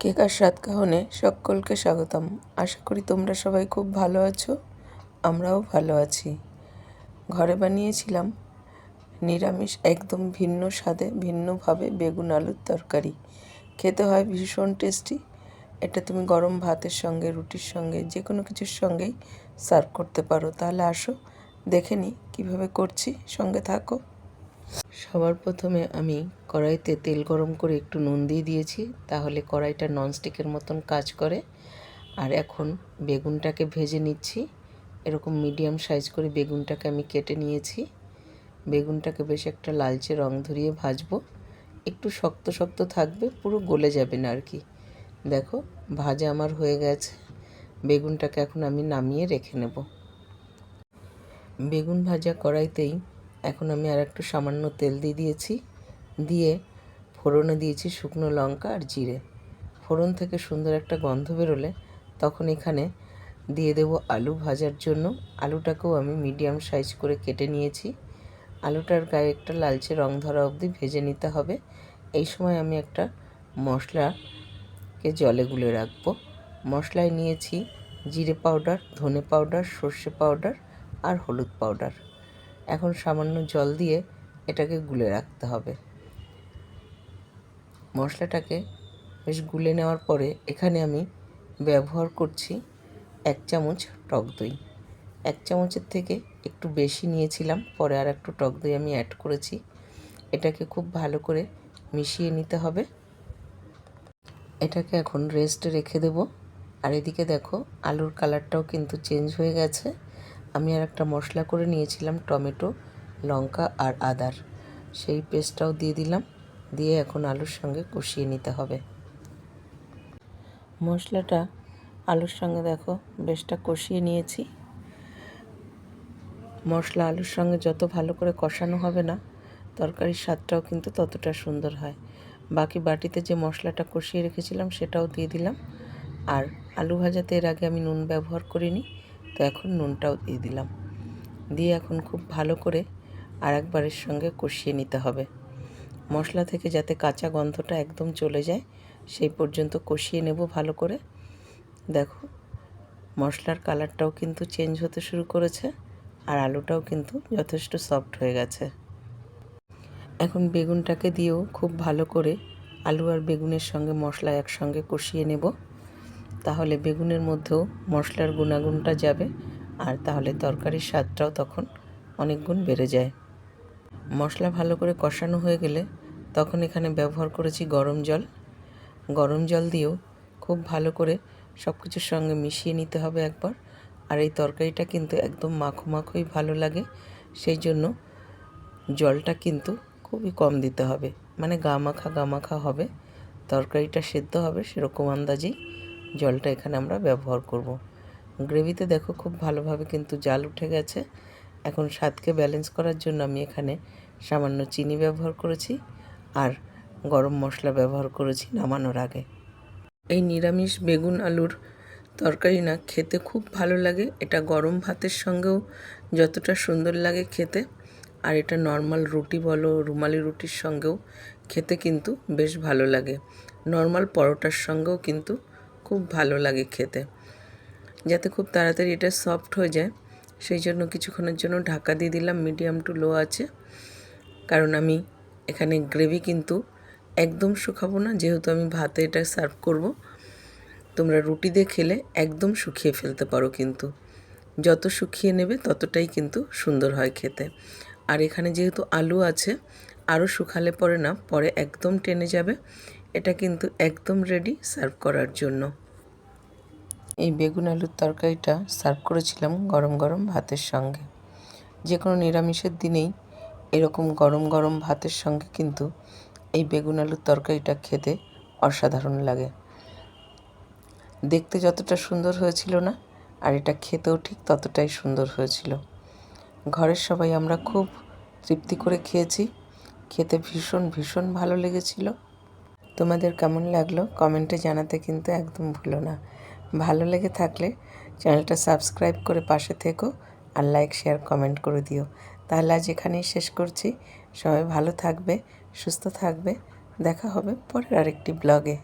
কেকার স্বাদ কাহনে সকলকে স্বাগতম। আশা করি তোমরা সবাই খুব ভালো আছো, আমরাও ভালো আছি। ঘরে বানিয়েছিলাম নিরামিষ, একদম ভিন্ন স্বাদে, ভিন্নভাবে বেগুন আলুর তরকারি। খেতে হয় ভীষণ টেস্টি এটা তুমি গরম ভাতের সঙ্গে, রুটির সঙ্গে যে কোনো কিছুর সঙ্গেই সার্ভ করতে পারো। তাহলে আসো, দেখে নিই কীভাবে করছি। সঙ্গে থাকো। সবার প্রথমে আমি কড়াইতে তেল গরম করে একটু নুন দিয়ে দিয়েছি, তাহলে কড়াইটা ননস্টিকের মতন কাজ করে। আর এখন বেগুনটাকে ভেজে নিচ্ছি। এরকম মিডিয়াম সাইজ করে বেগুনটাকে আমি কেটে নিয়েছি। বেগুনটাকে বেশ একটা লালচে রং ধরিয়ে ভাজবো। একটু শক্ত শক্ত থাকবে, পুরো গলে যাবে না আর কি। দেখো, ভাজা আমার হয়ে গেছে। বেগুনটাকে এখন আমি নামিয়ে রেখে নেব। বেগুন ভাজা কড়াইতেই এখন আমি আর একটু সামান্য তেল দিয়ে দিয়েছি। দিয়ে ফোড়নে দিয়েছি শুকনো লঙ্কা আর জিরে। ফোড়ন থেকে সুন্দর একটা গন্ধ বেরোলে তখন এখানে দিয়ে দেব আলু ভাজার জন্য। আলুটাকেও আমি মিডিয়াম সাইজ করে কেটে নিয়েছি। আলুটার গায়ে একটা লালচে রং ধরা অবধি ভেজে নিতে হবে। এই সময় আমি একটা মশলাকে জলে গুলে রাখব। মশলায় নিয়েছি জিরে পাউডার, ধনে পাউডার, সর্ষে পাউডার আর হলুদ পাউডার। এখন সামান্য জল দিয়ে এটাকে গুলে রাখতে হবে। মশলাটাকে বেশ গুলে নেওয়ার পরে এখানে আমি ব্যবহার করছি এক চামচ টক দই। এক চামচের থেকে একটু বেশি নিয়েছিলাম, পরে আর একটু টক দই আমি অ্যাড করেছি। এটাকে খুব ভালো করে মিশিয়ে নিতে হবে। এটাকে এখন রেস্টে রেখে দেব। আর এদিকে দেখো, আলুর কালারটাও কিন্তু চেঞ্জ হয়ে গেছে। আমি আর একটা মশলা করে নিয়েছিলাম, টমেটো, লঙ্কা আর আদার। সেই পেস্টটাও দিয়ে দিলাম। দিয়ে এখন আলুর সঙ্গে কষিয়ে নিতে হবে। মশলাটা আলুর সঙ্গে দেখো বেশটা কষিয়ে নিয়েছি। মশলা আলুর সঙ্গে যত ভালো করে কষানো হবে না, তরকারির স্বাদটাও কিন্তু ততটা সুন্দর হয়। বাকি বাটিতে যে মশলাটা কষিয়ে রেখেছিলাম সেটাও দিয়ে দিলাম। আর আলু ভাজাতে এর আগে আমি নুন ব্যবহার করিনি, তো এখন নুনটাও দিয়ে দিলাম। দিয়ে এখন খুব ভালো করে আর একবারের সঙ্গে কষিয়ে নিতে হবে। মশলা থেকে যাতে কাঁচা গন্ধটা একদম চলে যায়, সেই পর্যন্ত কষিয়ে নেব ভালো করে। দেখো, মশলার কালারটাও কিন্তু চেঞ্জ হতে শুরু করেছে আর আলুটাও কিন্তু যথেষ্ট সফট হয়ে গেছে। এখন বেগুনটাকে দিয়েও খুব ভালো করে আলু আর বেগুনের সঙ্গে মশলা একসঙ্গে কষিয়ে নেব। তাহলে বেগুনের মধ্যেও মশলার গুণাগুণটা যাবে আর তাহলে তরকারির স্বাদটাও তখন অনেক গুণ বেড়ে যায়। মশলা ভালো করে কষানো হয়ে গেলে তখন এখানে ব্যবহার করেছি গরম জল। গরম জল দিয়েও খুব ভালো করে সব কিছুর সঙ্গে মিশিয়ে নিতে হবে একবার। আর এই তরকারিটা কিন্তু একদম মাখো মাখোই ভালো লাগে। সেই জন্য জলটা কিন্তু খুবই কম দিতে হবে। মানে গা মাখা গা মাখা হবে। তরকারিটা সেদ্ধ হবে সেরকম আন্দাজেই জলটা এখানে আমরা ব্যবহার করব। গ্রেভিতে দেখো খুব ভালোভাবে কিন্তু জাল উঠে গেছে। এখন স্বাদকে ব্যালেন্স করার জন্য আমি এখানে সামান্য চিনি ব্যবহার করেছি। আর গরম মশলা ব্যবহার করেছি নামানোর আগে। এই নিরামিষ বেগুন আলুর তরকারি না খেতে খুব ভালো লাগে। এটা গরম ভাতের সঙ্গেও যতটা সুন্দর লাগে খেতে। আর এটা নর্মাল রুটি বলো, রুমালি রুটির সঙ্গেও খেতে কিন্তু বেশ ভালো লাগে। নর্মাল পরোটার সঙ্গেও কিন্তু খুব ভালো লাগে খেতে। যাতে খুব তাড়াতাড়ি এটা সফট হয়ে যায়। সেই জন্য কিছুক্ষণের জন্য ঢাকা দিয়ে দিলাম, মিডিয়াম টু লো আছে। কারণ আমি এখানে গ্রেভি কিন্তু একদম শুকাবো না, যেহেতু আমি ভাতে এটা সার্ভ করব। তোমরা রুটি দিয়ে খেলে একদম শুকিয়ে ফেলতে পারো কিন্তু। যত শুকিয়ে নেবে ততটাই কিন্তু সুন্দর হয় খেতে। আর এখানে যেহেতু আলু আছে আরও শুকালে পরে না, পরে একদম টেনে যাবে। এটা কিন্তু একদম রেডি সার্ভ করার জন্য। এই বেগুন আলুর তরকারিটা সার্ভ করেছিলাম গরম গরম ভাতের সঙ্গে। যে কোনো নিরামিষের দিনেই এরকম গরম গরম ভাতের সঙ্গে কিন্তু এই বেগুন আলুর তরকারিটা খেতে অসাধারণ লাগে। দেখতে যতটা সুন্দর হয়েছিল না, আর এটা খেতেও ঠিক ততটাই সুন্দর হয়েছিল। ঘরের সবাই আমরা খুব তৃপ্তি করে খেয়েছি। খেতে ভীষণ ভীষণ ভালো লেগেছিল। তোমাদের কেমন লাগল কমেন্টে জানাতে কিন্তু একদম ভুলো না। ভালো লেগে থাকলে চ্যানেলটা সাবস্ক্রাইব করে পাশে থেকো। আর লাইক শেয়ার কমেন্ট করে দিও। তাহলে আজ এখানেই শেষ করছি। সবাই ভালো থাকবে, সুস্থ থাকবে। দেখা হবে পরের আরেকটি ব্লগে